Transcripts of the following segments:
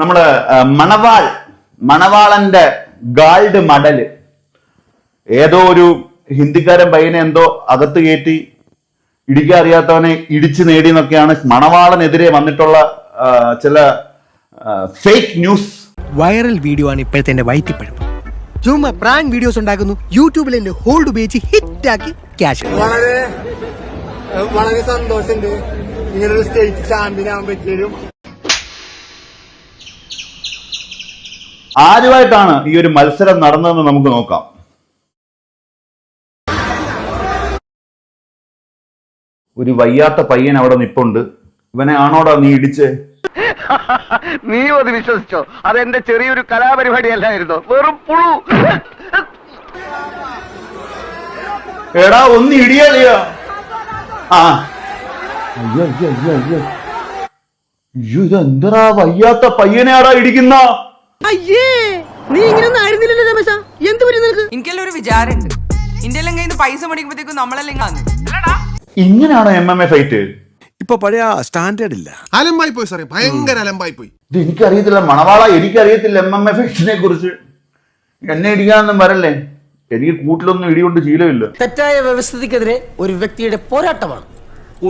നമ്മൾ മണവാൾ മണവാളന്റെ ഗാൾഡ് മടൽ ഏതോ ഒരു ഹിന്ദിക്കാരൻ പയ്യനെ എന്തോ അകത്ത് കയറ്റി ഇടിക്കാൻ അറിയാത്തവനെ ഇടിച്ചു നേടി എന്നൊക്കെയാണ് മണവാളനെതിരെ വന്നിട്ടുള്ള ചില ഫേക്ക് ന്യൂസ് വൈറൽ വീഡിയോ ആണ് ഇപ്പോഴത്തെ എന്റെ വൈറ്റിപ്പഴപ്പ്. ചുമ്മാ പ്രാങ്ക് വീഡിയോസ് ഉണ്ടാക്കുന്നു. യൂട്യൂബിൽ എന്റെ ഹോൾഡ് ഉപയോഗിച്ച് ഹിറ്റാക്കി ക്യാഷ്. വളരെ വളരെ സന്തോഷമുണ്ട്. ഇങ്ങനൊരു സ്റ്റേറ്റ് ചാമ്പ്യൻ ആവാൻ പറ്റിയതും ആരുമായിട്ടാണ് ഈ ഒരു മത്സരം നടന്നതെന്ന് നമുക്ക് നോക്കാം. ഒരു വയ്യാത്ത പയ്യൻ അവിടെ നിപ്പുണ്ട്. ഇവനെ ആണോടാ നീ ഇടിച്ച്? നീ അത് വിശ്വസിച്ചോ? അതെന്റെ ചെറിയൊരു കലാപരിപാടി അല്ലായിരുന്നു വെറും പുഴു. എടാ ഒന്ന് ഇടിയാളിയാ ആ. അയ്യോ അയ്യോ അയ്യോ അയ്യോ. ഇതെന്തടാ വയ്യാത്ത പയ്യനെയാടാ ഇടിക്കുന്ന? അയ്യേ നീ ഇങ്ങനെ ആയിരുന്നില്ലല്ലോ രമേശ. എന്ത് പറ്റി നിനക്ക്? എനിക്കെല്ലാം ഒരു വിചാരമുണ്ട്. ഇന്ത്യയിലും കയ്യിൽ നിന്ന് പൈസ മേടിക്കുമ്പോഴത്തേക്കും നമ്മളെല്ലാം കാണും ഇങ്ങനെയാണോ എം എം എ ഫൈറ്റ് ഇപ്പൊ പഴയ സ്റ്റാൻഡേർഡ് ഇല്ല. അലമ്പായി പോയി സാറേ ഭയങ്കര അലമ്പായി പോയി. ഇത് എനിക്കറിയത്തില്ല. മണവാള എനിക്കറിയത്തില്ല എം എം എ ഫൈറ്റിനെ കുറിച്ച്. എന്നെ ഇടിക്കാനൊന്നും വരല്ലേ? എനിക്ക് കൂട്ടിലൊന്നും ഇടികൊണ്ട് ശീലമില്ല. തെറ്റായ വ്യവസ്ഥിതിക്കെതിരെ ഒരു വ്യക്തിയുടെ പോരാട്ടമാണ്.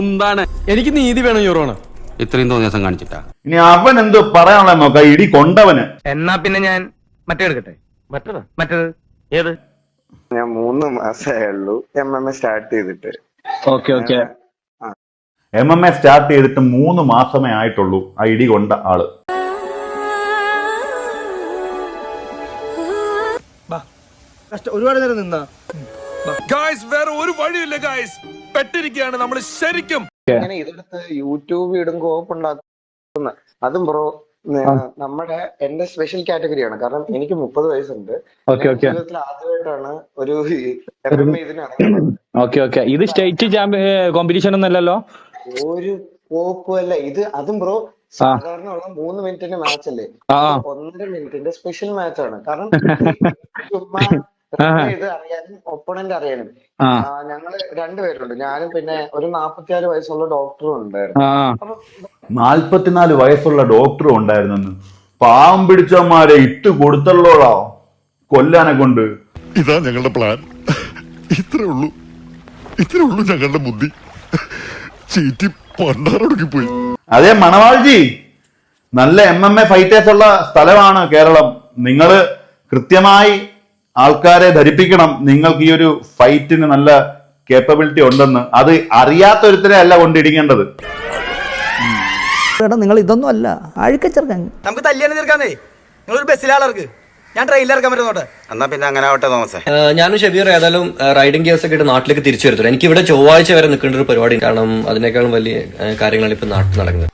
എന്താണ്? എനിക്ക് നീതി വേണം യുറോണ് ഇത്രയും ദിവസം കാണിച്ചിട്ടാ. ഇനി അവൻ എന്ത് പറയാനുള്ള നോക്ക ഇടി കൊണ്ടവന്. എന്നാ പിന്നെ ഞാൻ മറ്റേ എടുക്കട്ടെ? മറ്റേത്? മറ്റേത്? ഏത്? ഞാൻ മൂന്ന് മാസമേ ഉള്ളൂ എം എം എ സ്റ്റാർട്ട് ചെയ്തിട്ട്. Okay okay. M M A start ചെയ്തിട്ട് മൂന്ന് മാസമേ ആയിട്ടുള്ളൂ ആ ഇടി കൊണ്ട ആൾ. ഒരുപാട് നേരം നിന്നാ. ഗായ്സ് വേറെ ഒരു വഴിയില്ല ഗായ്സ് പെട്ടിരിക്കുകയാണ് നമ്മൾ ശരിക്കും അങ്ങനെ ഇതെടുത്ത് യൂട്യൂബ് ഇടും കോപ്പ് ഉണ്ടാക്കുന്ന അതും ബ്രോ നമ്മുടെ എന്റെ സ്പെഷ്യൽ കാറ്റഗറിയാണ് കാരണം എനിക്ക് മുപ്പത് വയസ്സുണ്ട്. ജീവിതത്തിൽ ആദ്യമായിട്ടാണ് ഒരു ഓക്കെ ഓക്കെ ഇത് സ്റ്റേറ്റ് ചാമ്പ്യൻ കോമ്പറ്റീഷൻ ഒന്നല്ലല്ലോ ഒരു കോപ്പും അല്ല. ഇത് അതും ബ്രോ സാധാരണ ഉള്ള മൂന്ന് മിനിറ്റിന്റെ മാച്ച് അല്ലേ? ഒന്നര മിനിറ്റിന്റെ സ്പെഷ്യൽ മാച്ച് ആണ്. കാരണം ചുമ്മാ ഇത് അറിയാനും ഒപ്പണന്റ് അറിയാനും ഞങ്ങൾ രണ്ടുപേരുണ്ട് ഞാനും പിന്നെ ഒരു നാപ്പത്തിയാറ് വയസ്സുള്ള ഡോക്ടറും ഉണ്ടായിരുന്നു. നാല്പത്തിനാല് വയസ്സുള്ള ഡോക്ടറും ഉണ്ടായിരുന്നു പാവം പിടിച്ചമാരെ ഇട്ട് കൊടുത്തല്ലോളാ കൊല്ലാനെ കൊണ്ട്. ഇതാ ഞങ്ങളുടെ പ്ലാൻ ഇത്രേ ഉള്ളൂ. ഇത്രേ ഉള്ളൂ ഞങ്ങളുടെ ബുദ്ധി. ചീറ്റി പണ്ടാറൊടുക്കി പോയി. അതെ മണവാൾജി. നല്ല എം എം എ ഫൈറ്റേഴ്സ് ഉള്ള സ്ഥലമാണ് കേരളം. നിങ്ങൾ കൃത്യമായി ആൾക്കാരെ ധരിപ്പിക്കണം. നിങ്ങൾക്ക് ഈ ഒരു ഫൈറ്റിന് നല്ല കേപ്പബിലിറ്റി ഉണ്ടെന്ന്. അത് അറിയാത്ത ഒരുത്തരെ അല്ല കൊണ്ടിടിക്കേണ്ടത് എടാ നിങ്ങൾ ഇതൊന്നും അല്ല. അഴുക്കച്ചെറുക്കൻ നമുക്ക് തല്ലിയാണ് തീർക്കാന്നേ. നിങ്ങളൊരു ബസ്സിലാളർക്ക് ഞാൻ ട്രെയിനിൽ ഇറക്കാൻ പറ്റുന്നോട്ടെ എന്നാ പിന്നെ അങ്ങനെ ആവട്ടെ തോമസേ. ഞാനും ഷബീർ ഏതായാലും റൈഡിംഗ് ഗിയേഴ്സ് ഒക്കെ നാട്ടിലേക്ക് തിരിച്ചു വരുത്തുള്ളൂ എനിക്ക് ഇവിടെ ചൊവ്വാഴ്ച വരെ നിൽക്കേണ്ട ഒരു പരിപാടി കാരണം അതിനേക്കാളും വലിയ കാര്യങ്ങളാണ് ഇപ്പൊ നാട്ടിൽ നടക്കുന്നത്.